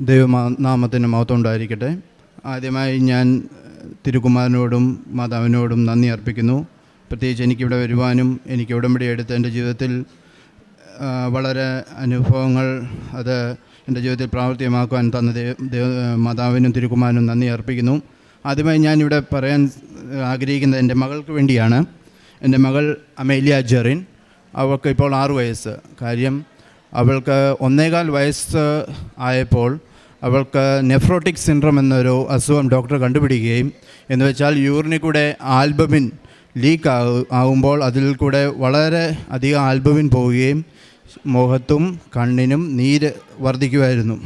ദൈവനാമത്തിന് മഹത്വം ഉണ്ടായിരിക്കട്ടെ ആദ്യമായി ഞാൻ തിരുകുമാരനോടും മാതാവിനോടും നന്ദി അർപ്പിക്കുന്നു. പ്രത്യേകിച്ച് എനിക്കിവിടെ വരുവാനും എനിക്ക് ഉടമ്പടി എടുത്ത് എന്റെ ജീവിതത്തിൽ വളരെ അനുഭവങ്ങൾ അത് എന്റെ ജീവിതത്തിൽ പ്രാവർത്തികമാക്കുവാൻ തന്ന ദൈവ മാതാവിനും തിരുക്കുമാരനും നന്ദി അർപ്പിക്കുന്നു. ആദ്യമായി ഞാനിവിടെ പറയാൻ ആഗ്രഹിക്കുന്നത് എന്റെ മകൾക്ക് വേണ്ടിയാണ്. എന്റെ മകൾ അമേലിയ ജെറിൻ. അവൾക്ക് ഇപ്പോൾ ആറു വയസ്സ്. കാര്യം അവൾക്ക് ഒന്നേകാൽ വയസ്സ് ആയപ്പോൾ അവൾക്ക് നെഫ്രോട്ടിക് സിൻഡ്രം എന്നൊരു അസുഖം ഡോക്ടർ കണ്ടുപിടിക്കുകയും എന്ന് വെച്ചാൽ യൂറിനിൽ കൂടെ ആൽബമിൻ ലീക്ക് ആകുമ്പോൾ അതിൽ കൂടെ വളരെ അധികം ആൽബമിൻ പോവുകയും മുഖത്തും കണ്ണിനും നീര് വർദ്ധിക്കുമായിരുന്നു.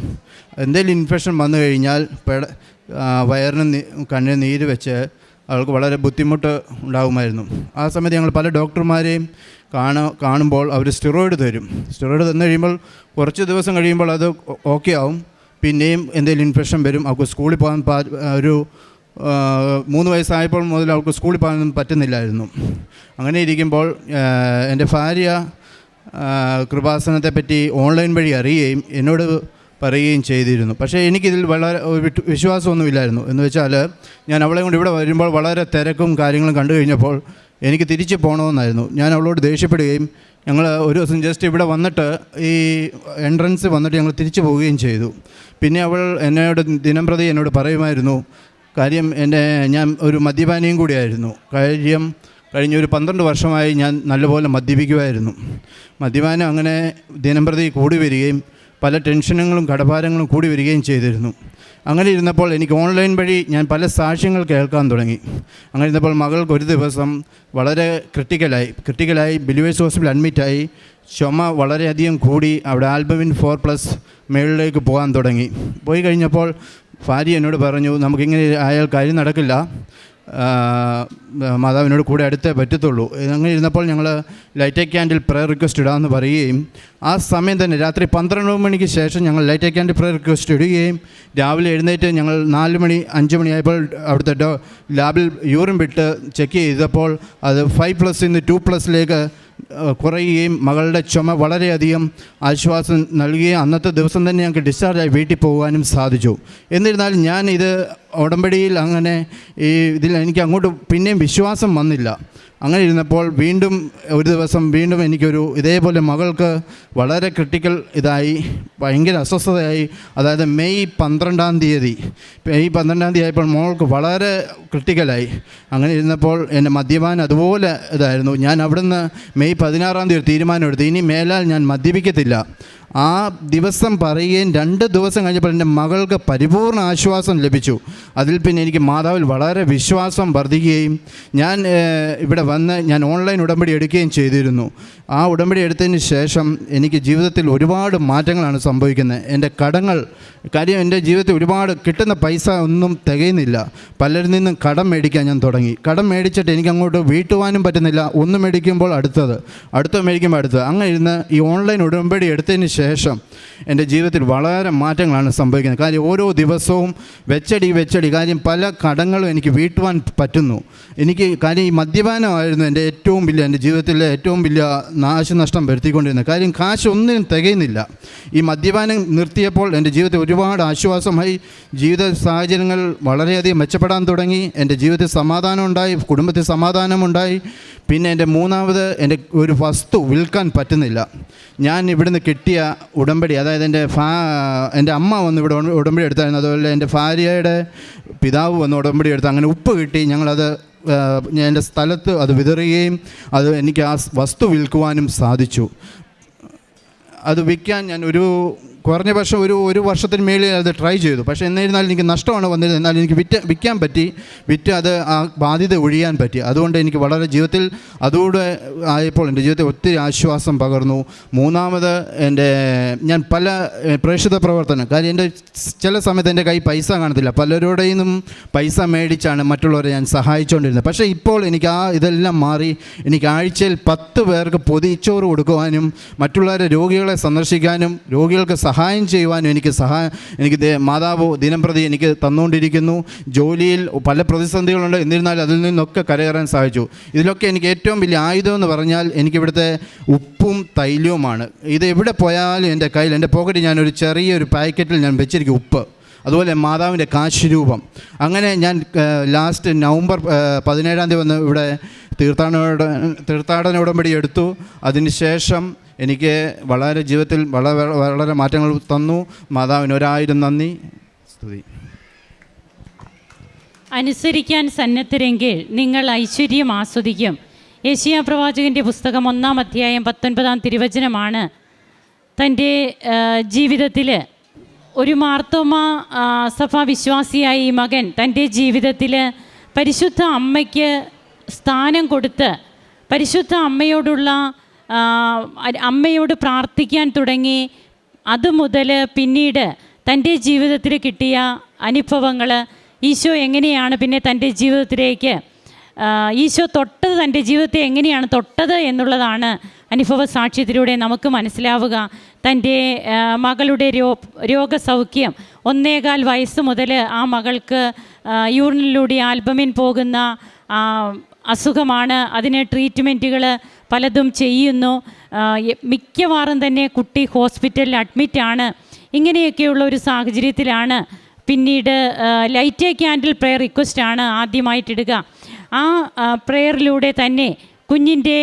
എന്തെങ്കിലും ഇൻഫെക്ഷൻ വന്നു കഴിഞ്ഞാൽ പെട വയറിന് കണ്ണിന് നീര് വെച്ച് അവൾക്ക് വളരെ ബുദ്ധിമുട്ട് ഉണ്ടാകുമായിരുന്നു ആ സമയത്ത് ഞങ്ങൾ പല ഡോക്ടർമാരെയും കാണ കാണുമ്പോൾ അവർ സ്റ്റിറോയിഡ് തരും. സ്റ്റിറോയിഡ് തന്നു കഴിയുമ്പോൾ കുറച്ച് ദിവസം കഴിയുമ്പോൾ അത് ഓക്കെ ആവും. പിന്നെയും എന്തെങ്കിലും ഇൻഫെക്ഷൻ വരും അവൾക്ക് സ്കൂളിൽ പോകാൻ ഒരു മൂന്ന് വയസ്സായപ്പോൾ മുതൽ അവൾക്ക് സ്കൂളിൽ പോകാനൊന്നും പറ്റുന്നില്ലായിരുന്നു. അങ്ങനെ ഇരിക്കുമ്പോൾ എന്റെ ഭാര്യ കൃപാസനത്തെപ്പറ്റി കൃപാസനത്തെ പറ്റി ഓൺലൈൻ വഴി അറിയുകയും എന്നോട് പറയുകയും ചെയ്തിരുന്നു. പക്ഷേ എനിക്കിതിൽ വളരെ വിശ്വാസമൊന്നുമില്ലായിരുന്നു എന്ന് വെച്ചാൽ ഞാൻ അവളെ കൊണ്ട് ഇവിടെ വരുമ്പോൾ വളരെ തിരക്കും കാര്യങ്ങളും കണ്ടു കഴിഞ്ഞപ്പോൾ എനിക്ക് തിരിച്ച് പോകണമെന്നായിരുന്നു. ഞാൻ അവളോട് ദേഷ്യപ്പെടുകയും ഞങ്ങൾ ഒരു ദിവസം ജസ്റ്റ് ഇവിടെ വന്നിട്ട് ഈ എൻട്രൻസ് വന്നിട്ട് ഞങ്ങൾ തിരിച്ചു പോവുകയും ചെയ്തു. പിന്നെ അവൾ എന്നോട് ദിനം പ്രതി എന്നോട് പറയുമായിരുന്നു കാര്യം എന്റെ ഞാൻ ഒരു മദ്യപാനിയും കൂടിയായിരുന്നു. കാര്യം കഴിഞ്ഞ ഒരു പന്ത്രണ്ട് വർഷമായി ഞാൻ നല്ലപോലെ മദ്യപിക്കുമായിരുന്നു മദ്യപാനം അങ്ങനെ ദിനംപ്രതി കൂടി വരികയും പല ടെൻഷനുകളും കടഭാരങ്ങളും കൂടി വരികയും ചെയ്തിരുന്നു. അങ്ങനെ ഇരുന്നപ്പോൾ എനിക്ക് ഓൺലൈൻ വഴി ഞാൻ പല സാക്ഷ്യങ്ങൾ കേൾക്കാൻ തുടങ്ങി. അങ്ങനെ ഇരുന്നപ്പോൾ മകൾക്ക് ഒരു ദിവസം വളരെ ക്രിട്ടിക്കലായി ക്രിട്ടിക്കലായി ബിലിവേഴ്സ് ഹോസ്പിറ്റൽ അഡ്മിറ്റായി. ചുമ വളരെയധികം കൂടി അവിടെ ആൽബമിൻ ഫോർ പ്ലസ് മേളിലേക്ക് പോകാൻ തുടങ്ങി. പോയി കഴിഞ്ഞപ്പോൾ ഭാര്യ എന്നോട് പറഞ്ഞു നമുക്കിങ്ങനെ അയാൾ കാര്യം നടക്കില്ല. മാതാവിനോട് കൂടെ അടുത്തേ പറ്റത്തുള്ളൂ. അങ്ങനെ ഇരുന്നപ്പോൾ ഞങ്ങൾ ലൈറ്റ് ക്യാൻഡിൽ പ്രയർ റിക്വസ്റ്റ് ഇടാമെന്ന് പറയുകയും ആ സമയം തന്നെ രാത്രി പന്ത്രണ്ട് മണിക്ക് ശേഷം ഞങ്ങൾ ലൈറ്റ് ക്യാൻഡിൽ പ്രയർ റിക്വസ്റ്റ് ഇടുകയും രാവിലെ എഴുന്നേറ്റ് ഞങ്ങൾ നാല് മണി അഞ്ച് മണിയായപ്പോൾ അവിടുത്തെ ലാബിൽ യൂറിൻ വിട്ട് ചെക്ക് ചെയ്തപ്പോൾ അത് ഫൈവ് പ്ലസ് ഇന്ന് ടു പ്ലസിലേക്ക് കുറയുകയും മകളുടെ ചുമ വളരെയധികം ആശ്വാസം നൽകുകയും അന്നത്തെ ദിവസം തന്നെ ഞങ്ങൾക്ക് ഡിസ്ചാർജായി വീട്ടിൽ പോകാനും സാധിച്ചു. എന്നിരുന്നാലും ഞാൻ ഇത് ഉടമ്പടിയിൽ അങ്ങനെ ഈ ഇതിൽ എനിക്ക് അങ്ങോട്ട് പിന്നെയും വിശ്വാസം വന്നില്ല. അങ്ങനെ ഇരുന്നപ്പോൾ വീണ്ടും ഒരു ദിവസം വീണ്ടും എനിക്കൊരു ഇതേപോലെ മകൾക്ക് വളരെ ക്രിട്ടിക്കൽ ഇതായി ഭയങ്കര അസ്വസ്ഥതയായി. അതായത് മെയ് പന്ത്രണ്ടാം തീയതി. മെയ് പന്ത്രണ്ടാം തീയതി ആയപ്പോൾ മോൾക്ക് വളരെ ക്രിട്ടിക്കലായി അങ്ങനെ ഇരുന്നപ്പോൾ എന്റെ മദ്യപാനം അതുപോലെ ഇതായിരുന്നു. ഞാൻ അവിടുന്ന് മെയ് പതിനാറാം തീയതി തീരുമാനമെടുത്തു ഇനി മേലാൽ ഞാൻ മദ്യപിക്കത്തില്ല. ആ ദിവസം പറയുകയും രണ്ട് ദിവസം കഴിഞ്ഞപ്പോൾ എന്റെ മകൾക്ക് പരിപൂർണ ആശ്വാസം ലഭിച്ചു. അതിൽ പിന്നെ എനിക്ക് മാതാവിൽ വളരെ വിശ്വാസം വർദ്ധിക്കുകയും ഞാൻ ഇവിടെ വന്ന് ഞാൻ ഓൺലൈൻ ഉടമ്പടി എടുക്കുകയും ചെയ്തിരുന്നു. ആ ഉടമ്പടി എടുത്തതിന് ശേഷം എനിക്ക് ജീവിതത്തിൽ ഒരുപാട് മാറ്റങ്ങളാണ് സംഭവിക്കുന്നത്. എന്റെ കടങ്ങൾ കാര്യം എന്റെ ജീവിതത്തിൽ ഒരുപാട് കിട്ടുന്ന പൈസ ഒന്നും തികയുന്നില്ല. പലരിൽ നിന്നും കടം മേടിക്കാൻ ഞാൻ തുടങ്ങി. കടം മേടിച്ചിട്ട് എനിക്ക് അങ്ങോട്ട് വീട്ടുവാനും പറ്റുന്നില്ല. ഒന്ന് മേടിക്കുമ്പോൾ അടുത്തത് അടുത്ത മേടിക്കുമ്പോൾ അടുത്തത്. അങ്ങനെ ഇരുന്ന് ഈ ഓൺലൈൻ ഉടമ്പടി എടുത്തതിന് ശേഷം എന്റെ ജീവിതത്തിൽ വളരെ മാറ്റങ്ങളാണ് സംഭവിക്കുന്നത്. കാര്യം ഓരോ ദിവസവും വെച്ചടി വെച്ചടി. കാര്യം പല കടങ്ങളും എനിക്ക് വീട്ടുവാൻ പറ്റുന്നു. എനിക്ക് കാര്യം ഈ മദ്യപാനമായിരുന്നു എന്റെ ഏറ്റവും വലിയ എന്റെ ജീവിതത്തിലെ ഏറ്റവും വലിയ നാശനഷ്ടം വരുത്തിക്കൊണ്ടിരുന്നത് കാര്യം. കാശ് ഒന്നിനും തികയുന്നില്ല. ഈ മദ്യപാനം നിർത്തിയപ്പോൾ എന്റെ ജീവിതത്തിൽ ഒരുപാട് ആശ്വാസമായി. ജീവിത സാഹചര്യങ്ങൾ വളരെയധികം മെച്ചപ്പെടാൻ തുടങ്ങി. എന്റെ ജീവിതത്തിൽ സമാധാനം ഉണ്ടായി കുടുംബത്തിൽ സമാധാനമുണ്ടായി പിന്നെ എന്റെ മൂന്നാമത് എന്റെ ഒരു വസ്തു വിൽക്കാൻ പറ്റുന്നില്ല. ഞാൻ ഇവിടുന്ന് കിട്ടിയ ഉടമ്പടി അതായത് എന്റെ ഫാ എന്റെ അമ്മ വന്ന് ഇവിടെ ഉട- ഉടമ്പടി എടുത്തായിരുന്നു. അതുപോലെ എന്റെ ഭാര്യയുടെ പിതാവ് വന്ന് ഉടമ്പടി എടുത്ത് അങ്ങനെ ഉപ്പ് കിട്ടി. ഞങ്ങളത് എന്റെ സ്ഥലത്ത് അത് വിതറുകയും അത് എനിക്ക് ആ വസ്തു വിൽക്കുവാനും സാധിച്ചു. അത് വിൽക്കാൻ ഞാൻ ഒരു കുറഞ്ഞ പക്ഷം ഒരു ഒരു വർഷത്തിന് മേളിൽ അത് ട്രൈ ചെയ്തു. പക്ഷേ എന്നിരുന്നാലും എനിക്ക് നഷ്ടമാണ് വന്നിരുന്നത്. എന്നാലും എനിക്ക് വിറ്റ് വിൽക്കാൻ പറ്റി. വിറ്റ് അത് ആ ബാധ്യത ഒഴിയാൻ പറ്റി. അതുകൊണ്ട് എനിക്ക് വളരെ ജീവിതത്തിൽ അതുകൂടെ ആയപ്പോൾ എന്റെ ജീവിതത്തിൽ ഒത്തിരി ആശ്വാസം പകർന്നു. മൂന്നാമത് എന്റെ ഞാൻ പല പ്രേക്ഷിത പ്രവർത്തനം. കാര്യം എന്റെ ചില സമയത്ത് എന്റെ കൈ പൈസ കാണത്തില്ല. പലരുടെയും നിന്നും പൈസ മേടിച്ചാണ് മറ്റുള്ളവരെ ഞാൻ സഹായിച്ചുകൊണ്ടിരുന്നത് പക്ഷേ ഇപ്പോൾ എനിക്ക് ആ ഇതെല്ലാം മാറി എനിക്ക് ആഴ്ചയിൽ പത്ത് പേർക്ക് പൊതിച്ചോറ് കൊടുക്കുവാനും മറ്റുള്ളവരെ രോഗികളെ രോഗികളെ സന്ദർശിക്കാനും രോഗികൾക്ക് സഹായം ചെയ്യുവാനും എനിക്ക് സഹായം എനിക്ക് മാതാവ് ദിനംപ്രതി എനിക്ക് തന്നുകൊണ്ടിരിക്കുന്നു. ജോലിയിൽ പല പ്രതിസന്ധികളുണ്ട്. എന്നിരുന്നാലും അതിൽ നിന്നൊക്കെ കരകയറാൻ സാധിച്ചു. ഇതിലൊക്കെ എനിക്ക് ഏറ്റവും വലിയ ആയുധം എന്ന് പറഞ്ഞാൽ എനിക്കിവിടുത്തെ ഉപ്പും തൈലവുമാണ്. ഇത് എവിടെ പോയാലും എന്റെ കയ്യിൽ എന്റെ പോക്കറ്റിൽ ഞാനൊരു ചെറിയൊരു പാക്കറ്റിൽ ഞാൻ വെച്ചിരിക്കും ഉപ്പ്. അതുപോലെ മാതാവിന്റെ കാശുരൂപം. അങ്ങനെ ഞാൻ ലാസ്റ്റ് നവംബർ പതിനേഴാം തീയതി വന്ന് ഇവിടെ തീർത്ഥാടന തീർത്ഥാടന ഉടമ്പടി എടുത്തു. അതിനുശേഷം എനിക്ക് വളരെ ജീവിതത്തിൽ വളരെ വളരെ മാറ്റങ്ങൾ തന്നു. മാതാവിന് ഒരായിരം നന്ദി. സ്തുതി. അനുസരിക്കാൻ സന്നദ്ധരെങ്കിൽ നിങ്ങൾ ഐശ്വര്യം ആസ്വദിക്കും. യേശിയ പ്രവാചകന്റെ പുസ്തകം ഒന്നാം അധ്യായം പത്തൊൻപതാം തിരുവചനമാണ് തന്റെ ജീവിതത്തിൽ ഒരു മാർത്തോമ സഭ വിശ്വാസിയായ ഈ മകൻ തന്റെ ജീവിതത്തിൽ പരിശുദ്ധ അമ്മയ്ക്ക് സ്ഥാനം കൊടുത്ത് പരിശുദ്ധ അമ്മയോടുള്ള അമ്മയോട് പ്രാർത്ഥിക്കാൻ തുടങ്ങി. അതുമുതൽ പിന്നീട് തന്റെ ജീവിതത്തിൽ കിട്ടിയ അനുഭവങ്ങൾ ഈശോ എങ്ങനെയാണ് പിന്നെ തന്റെ ജീവിതത്തിലേക്ക് ഈശോ തൊട്ടത് തന്റെ ജീവിതത്തെ എങ്ങനെയാണ് തൊട്ടത് എന്നുള്ളതാണ് അനുഭവ സാക്ഷ്യത്തിലൂടെ നമുക്ക് മനസ്സിലാവുക. തന്റെ മകളുടെ രോ രോഗസൗഖ്യം ഒന്നേകാൽ വയസ്സ് മുതൽ ആ മകൾക്ക് യൂറിനിലൂടെ ആൽബമിൻ പോകുന്ന അസുഖമാണ്. അതിന് ട്രീറ്റ്മെന്റുകൾ പലതും ചെയ്യുന്നു. മിക്കവാറും തന്നെ കുട്ടി ഹോസ്പിറ്റലിൽ അഡ്മിറ്റാണ് ഇങ്ങനെയൊക്കെയുള്ള ഒരു സാഹചര്യത്തിലാണ് പിന്നീട് ലൈറ്റ് എ ക്യാൻഡിൽ പ്രെയർ റിക്വസ്റ്റാണ് ആദ്യമായിട്ടിടുക ആ പ്രയറിലൂടെ തന്നെ കുഞ്ഞിന്റെ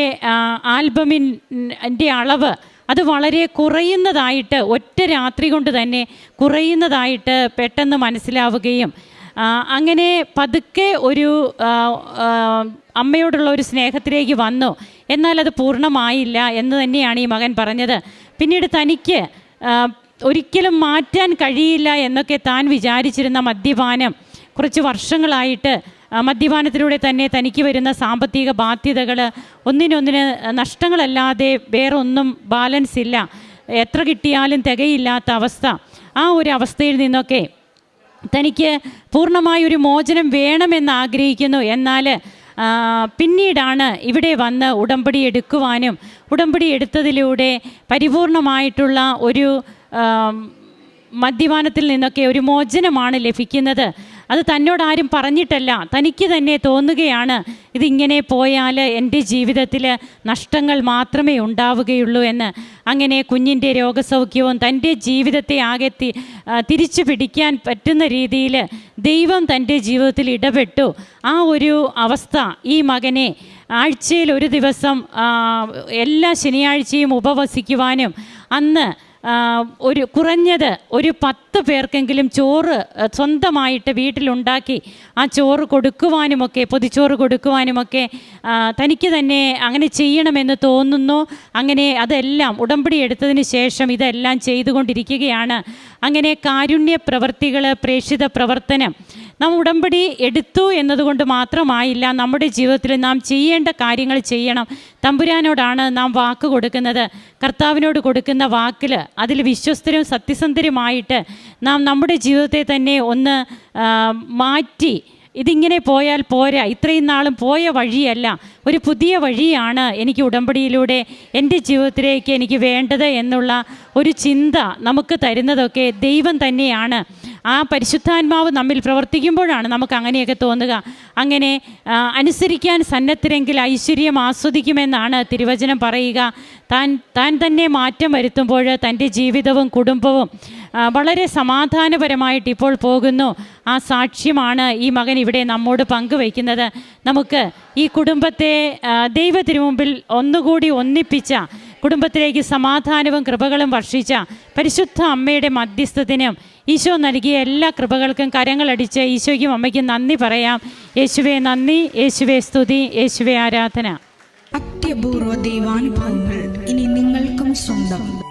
ആൽബമിന്റെ അളവ് അത് വളരെ കുറയുന്നതായിട്ട് ഒറ്റ രാത്രി കൊണ്ട് തന്നെ കുറയുന്നതായിട്ട് പെട്ടെന്ന് മനസ്സിലാവുകയും അങ്ങനെ പതുക്കെ ഒരു അമ്മയോടുള്ള ഒരു സ്നേഹത്തിലേക്ക് വന്നു. എന്നാൽ അത് പൂർണമായില്ല എന്ന് തന്നെയാണ് ഈ മകൻ പറഞ്ഞത്. പിന്നീട് തനിക്ക് ഒരിക്കലും മാറ്റാൻ കഴിയില്ല എന്നൊക്കെ താൻ വിചാരിച്ചിരുന്ന മദ്യപാനം കുറച്ച് വർഷങ്ങളായിട്ട് മദ്യപാനത്തിലൂടെ തന്നെ തനിക്ക് വരുന്ന സാമ്പത്തിക ബാധ്യതകൾ ഒന്നിനൊന്നിന് നഷ്ടങ്ങളല്ലാതെ വേറൊന്നും ബാലൻസ് ഇല്ല. എത്ര കിട്ടിയാലും തികയില്ലാത്ത അവസ്ഥ. ആ ഒരു അവസ്ഥയിൽ നിന്നൊക്കെ തനിക്ക് പൂർണമായ ഒരു മോചനം വേണമെന്ന് ആഗ്രഹിക്കുന്നു. എന്നാൽ പിന്നീടാണ് ഇവിടെ വന്ന് ഉടമ്പടി എടുക്കുവാനും ഉടമ്പടി എടുത്തതിലൂടെ പരിപൂർണമായിട്ടുള്ള ഒരു മദ്യപാനത്തിൽ നിന്നൊക്കെ ഒരു മോചനമാണ് ലഭിക്കുന്നത്. അത് തന്നോട് ആരും പറഞ്ഞിട്ടല്ല. തനിക്ക് തന്നെ തോന്നുകയാണ് ഇതിങ്ങനെ പോയാൽ എന്റെ ജീവിതത്തിൽ നഷ്ടങ്ങൾ മാത്രമേ ഉണ്ടാവുകയുള്ളൂ എന്ന്. അങ്ങനെ കുഞ്ഞിന്റെ രോഗസൗഖ്യവും തന്റെ ജീവിതത്തെ ആകെ തിരിച്ചു പിടിക്കാൻ പറ്റുന്ന രീതിയിൽ ദൈവം തന്റെ ജീവിതത്തിൽ ഇടപെട്ടു. ആ ഒരു അവസ്ഥ ഈ മകനെ ആഴ്ചയിൽ ഒരു ദിവസം എല്ലാ ശനിയാഴ്ചയും ഉപവസിക്കുവാനും അന്ന് ഒരു കുറഞ്ഞത് ഒരു പത്ത് പേർക്കെങ്കിലും ചോറ് സ്വന്തമായിട്ട് വീട്ടിലുണ്ടാക്കി ആ ചോറ് കൊടുക്കുവാനുമൊക്കെ പൊതിച്ചോറ് കൊടുക്കുവാനുമൊക്കെ തനിക്ക് തന്നെ അങ്ങനെ ചെയ്യണമെന്ന് തോന്നുന്നു. അങ്ങനെ അതെല്ലാം ഉടമ്പടി എടുത്തതിന് ശേഷം ഇതെല്ലാം ചെയ്തുകൊണ്ടിരിക്കുകയാണ്. അങ്ങനെ കാരുണ്യ പ്രവർത്തികൾ പ്രേക്ഷിത പ്രവർത്തനം നാം ഉടമ്പടി എടുത്തു എന്നതുകൊണ്ട് മാത്രമായില്ല നമ്മുടെ ജീവിതത്തിൽ നാം ചെയ്യേണ്ട കാര്യങ്ങൾ ചെയ്യണം. തമ്പുരാനോടാണ് നാം വാക്ക് കൊടുക്കുന്നത്. കർത്താവിനോട് കൊടുക്കുന്ന വാക്കിൽ അതിൽ വിശ്വസ്തരും സത്യസന്ധരുമായിട്ട് നാം നമ്മുടെ ജീവിതത്തെ തന്നെ ഒന്ന് മാറ്റി ഇതിങ്ങനെ പോയാൽ പോരാ. ഇത്രയും നാളും പോയ വഴിയല്ല. ഒരു പുതിയ വഴിയാണ് എനിക്ക് ഉടമ്പടിയിലൂടെ എന്റെ ജീവിതത്തിലേക്ക് എനിക്ക് വേണ്ടത് എന്നുള്ള ഒരു ചിന്ത നമുക്ക് തരുന്നതൊക്കെ ദൈവം തന്നെയാണ്. ആ പരിശുദ്ധാത്മാവ് നമ്മിൽ പ്രവർത്തിക്കുമ്പോഴാണ് നമുക്ക് അങ്ങനെയൊക്കെ തോന്നുക. അങ്ങനെ അനുസരിക്കാൻ സന്നദ്ധരെങ്കിൽ ഐശ്വര്യം ആസ്വദിക്കുമെന്നാണ് തിരുവചനം പറയുക. താൻ താൻ തന്നെ മാറ്റം വരുത്തുമ്പോൾ തന്റെ ജീവിതവും കുടുംബവും വളരെ സമാധാനപരമായിട്ട് ഇപ്പോൾ പോകുന്നു. ആ സാക്ഷ്യമാണ് ഈ മകൻ ഇവിടെ നമ്മോട് പങ്കുവയ്ക്കുന്നത്. നമുക്ക് ഈ കുടുംബത്തെ ദൈവത്തിനു മുമ്പിൽ ഒന്നുകൂടി ഒന്നിപ്പിച്ച കുടുംബത്തിലേക്ക് സമാധാനവും കൃപകളും വർഷിച്ച പരിശുദ്ധ അമ്മയുടെ മധ്യസ്ഥത്തിനും ഈശോ നൽകിയ എല്ലാ കൃപകൾക്കും കരങ്ങളടിച്ച് ഈശോയ്ക്കും അമ്മയ്ക്കും നന്ദി പറയാം. യേശുവെ നന്ദി. യേശുവെ സ്തുതി. യേശുവെ ആരാധന. അത്യപൂർവ ദൈവാനുഭവങ്ങൾ ഇനി നിങ്ങൾക്കും സ്വന്തം.